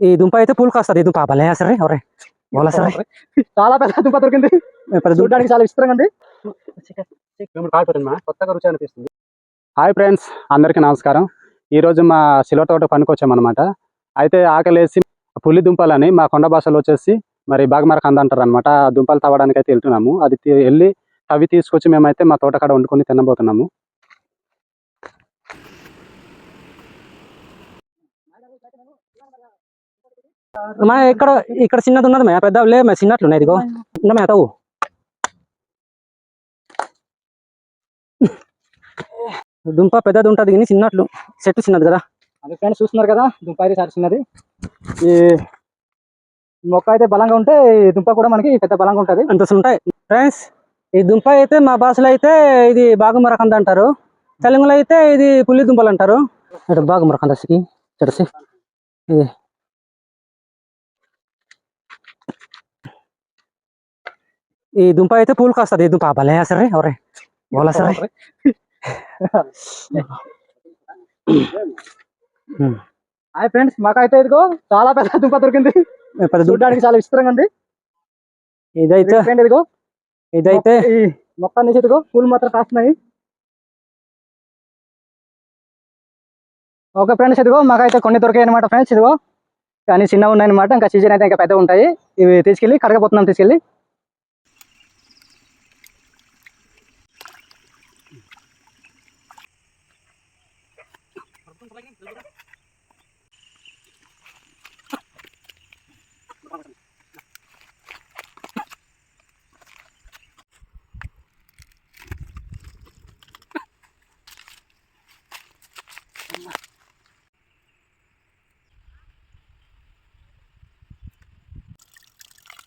ఈ దుంప అయితే పూలు కాస్తుంది ఈ దుంప. భలే సరే ఎవరే వాళ్ళ సరే చాలా పెద్ద దుంప దొరికింది. చూడడానికి చాలా ఉంది. కాకపోతే కొత్తగా రుచి అనిపిస్తుంది. హాయ్ ఫ్రెండ్స్ అందరికీ నమస్కారం. ఈ రోజు మా సిల్వ తోట పనికి వచ్చామన్నమాట అయితే ఆకలేసి పులి దుంపలని మా కొండ భాషలో వచ్చేసి మరి బాగమరక అందంటారు అనమాట ఆ దుంపలు తవ్వడానికి అయితే వెళ్తున్నాము. అది వెళ్ళి అవి తీసుకొచ్చి మేమైతే మా తోట కాడ వండుకొని తినబోతున్నాము. మా ఇక్కడ ఇక్కడ చిన్నది ఉన్నది మే పెద్ద లే మే చిన్నట్లు ఉన్నాయి ఇదిగో. ఉన్న మే తవ్వు దుంప పెద్దది ఉంటది కానీ చిన్నట్లు చెట్టు చిన్నది కదా. అది ఫ్రెండ్స్ చూస్తున్నారు కదా దుంప అయితే చాలా చిన్నది. ఈ మొక్క అయితే బలంగా ఉంటే ఈ దుంప కూడా మనకి పెద్ద బలంగా ఉంటది. అంత ఉంటాయి. ఫ్రెండ్స్ ఈ దుంప అయితే మా భాషలో అయితే ఇది బాగుమరకంద అంటారు. తెలుగులో అయితే ఇది పుల్లి దుంపలు అంటారు. బాగుమరకంద చెడసి ఇది. ఈ దుంప అయితే పూలు కాస్తుంది ఈ దుంప భలే సరే ఎవరే వాళ్ళ సరే హాయ్ ఫ్రెండ్స్ మాకైతే ఇదిగో చాలా పెద్ద దుంప దొరికింది పెద్ద చూడడానికి చాలా విచిత్రంగా ఉంది ఇదైతే ఇదిగో ఇదైతే ఈ మొక్క నుంచి ఇదిగో పూలు మాత్రం కాస్తున్నాయి ఓకే ఫ్రెండ్స్ ఇదిగో మాకైతే కొన్ని దొరికాయి అనమాట ఫ్రెండ్స్ ఇదిగో కానీ చిన్నగా ఉన్నాయి అనమాట ఇంకా సీజన్ అయితే ఇంకా పెద్దగా ఉంటాయి ఇవి తీసుకెళ్ళి కడగపోతున్నాం తీసుకెళ్ళి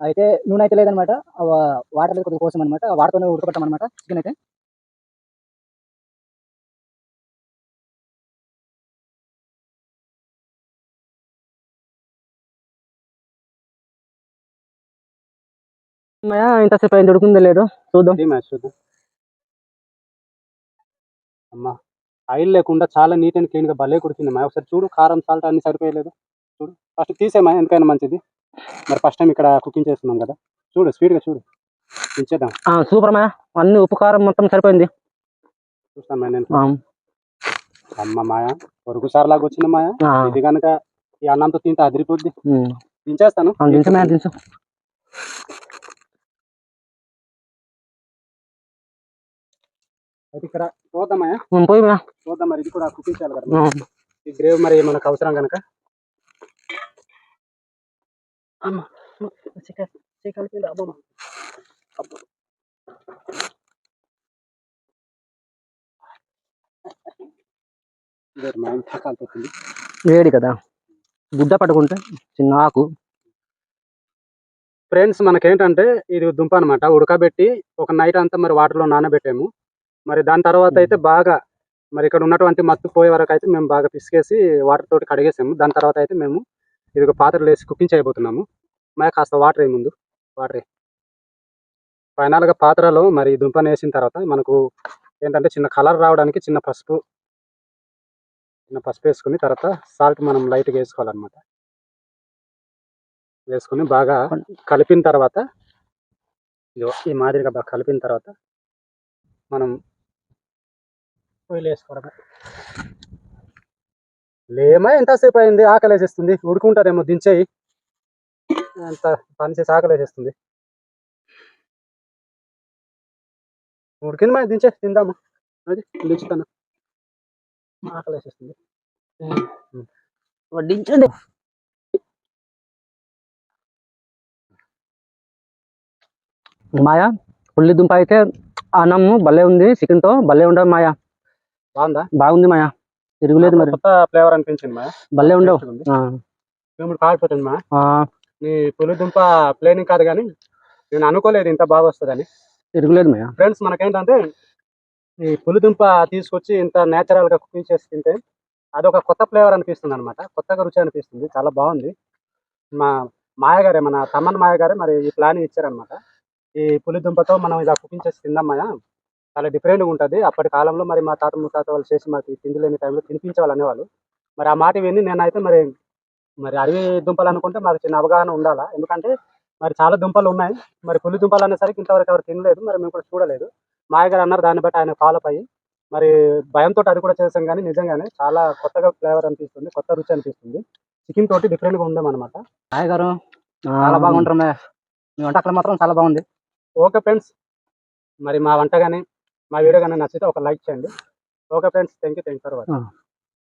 అయితే నూనె అయితే లేదనమాట. వాటర్ కొద్దిగా కోసం అనమాట. వాటర్తోనే ఉడకబెట్టాం అనమాట. చికెన్ అయితే. ఇంతసేపు అయింది ఉడుకుందో లేదో? చూద్దాం. చూద్దాం. అమ్మా ఆయిల్ లేకుండా చాలా నీట్ అండ్ క్లీన్గా భలే కుడిచింది మా ఒకసారి చూడు కారం సాల్ట్ అన్ని సరిపోయలేదు. చూడు ఫస్ట్ తీసేమా ఎందుకైనా మంచిది. మరి ఫస్ట్ టైం ఇక్కడ కుకింగ్ చేస్తున్నాం కదా. చూడు స్పీడ్గా చూడు. ఆ, సూపర్ మా అన్ని ఉప్పు కారం మొత్తం సరిపోయింది. చూస్తాను మా నేను. అమ్మ మాయ పొరుగు సార్ లాగా వచ్చింది మాయ. ఇది కనుక ఈ అన్నంతో తింటే అదిరిపోద్ది. దించేస్తాను. దించు అయితే ఇక్కడ చూద్దామా చూద్దాం మరి. ఇది కూడా కుకింగ్ చేయాలి కదా. ఈ గ్రేవ్ మరి మనకు అవసరం కనుక కాలిపోతుంది వేడి కదా. గుడ్డ పట్టుకుంటే చిన్న ఆకు. ఫ్రెండ్స్ మనకేంటంటే ఇది దుంప అనమాట ఉడకబెట్టి ఒక నైట్ అంతా మరి వాటర్లో నానబెట్టాము. మరి దాని తర్వాత అయితే బాగా మరి ఇక్కడ ఉన్నటువంటి మత్తు పోయే వరకు అయితే మేము బాగా పిసికేసి వాటర్ తోటి కడిగేసాము. దాని తర్వాత అయితే మేము ఇది ఒక పాత్రలో వేసి కుకింగ్ చేయబోతున్నాము. మరి కాస్త వాటర్ వేయి ముందు. వాటర్ ఫైనల్గా పాత్రలో మరి దుంపను వేసిన తర్వాత మనకు ఏంటంటే చిన్న కలర్ రావడానికి చిన్న పసుపు చిన్న పసుపు వేసుకుని తర్వాత సాల్ట్ మనం లైట్గా వేసుకోవాలన్నమాట. వేసుకుని బాగా కలిపిన తర్వాత ఇదిగో ఈ మాదిరిగా బాగా కలిపిన తర్వాత మనం పొయ్యి వేసుకోవడమే. లేమా? ఎంతసేపు అయింది? ఆకలి వేసేస్తుంది ఉడుకుంటారేమో దించేయి. అంత పని చేసి ఆకలి వేసేస్తుంది ఉడికింది మా దించే తిందాము. అది దించుతాను. ఆకలి వేసేస్తుంది వడ్డించండి మాయా ఉల్లి దుంప అయితే అన్నము భలే ఉంది చికెన్తో భలే ఉండవు మాయా. బాగుందా? బాగుంది మాయా. తిరుగులేదు మరి. కొత్త ఫ్లేవర్ అనిపించింది మా. భలే ఉండవు. మేము కాలిపోతుంది మా. నీ పులిదుంప ప్లేనింగ్ కాదు కానీ నేను అనుకోలేదు ఇంత బాగా వస్తుందని. తిరుగులేదు మయ్య ఫ్రెండ్స్ మనకేంటంటే ఈ పులిదుంప తీసుకొచ్చి ఇంత నేచురల్గా కుకింగ్ చేసి తింటే అదొక కొత్త ఫ్లేవర్ అనిపిస్తుంది అనమాట కొత్తగా రుచి అనిపిస్తుంది. చాలా బాగుంది. మా మాయ గారే మన తమ్మన్ మాయ గారే మరి ఈ ప్లాన్ ఇచ్చారనమాట ఈ పులిదుంపతో మనం ఇలా కుకింగ్ చేసి తిందాం మాయ? చాలా డిఫరెంట్గా ఉంటుంది. అప్పటి కాలంలో మరి మా తాత ముత్తాత వాళ్ళు చేసి మాకు తిండి లేని టైంలో తినిపించే వాళ్ళు అనేవాళ్ళు. మరి ఆ మాట విని నేనైతే మరి మరి అడవి దుంపలు అనుకుంటే మాకు చిన్న అవగాహన ఉండాలా? ఎందుకంటే మరి చాలా దుంపలు ఉన్నాయి. మరి పులి దుంపలు అనేసరికి ఇంతవరకు ఎవరు తినలేదు. మరి మేము కూడా చూడలేదు. మాయ గారు అన్నారు దాన్ని బట్టి ఆయన ఫాలో అయ్యి. మరి భయంతో అది కూడా చేసాం కానీ నిజంగానే చాలా కొత్తగా ఫ్లేవర్ అనిపిస్తుంది కొత్త రుచి అనిపిస్తుంది. చికెన్ తోటి డిఫరెంట్గా ఉందాం అనమాట హాయ్ గారు చాలా బాగుంటారు మే మీ వంటకాలు మాత్రం చాలా బాగుంది. Okay friends. మరి మా వంట కానీ మా వీడియో కన్నా నచ్చితే ఒక లైక్ చేయండి. Okay friends thank you thank for watching.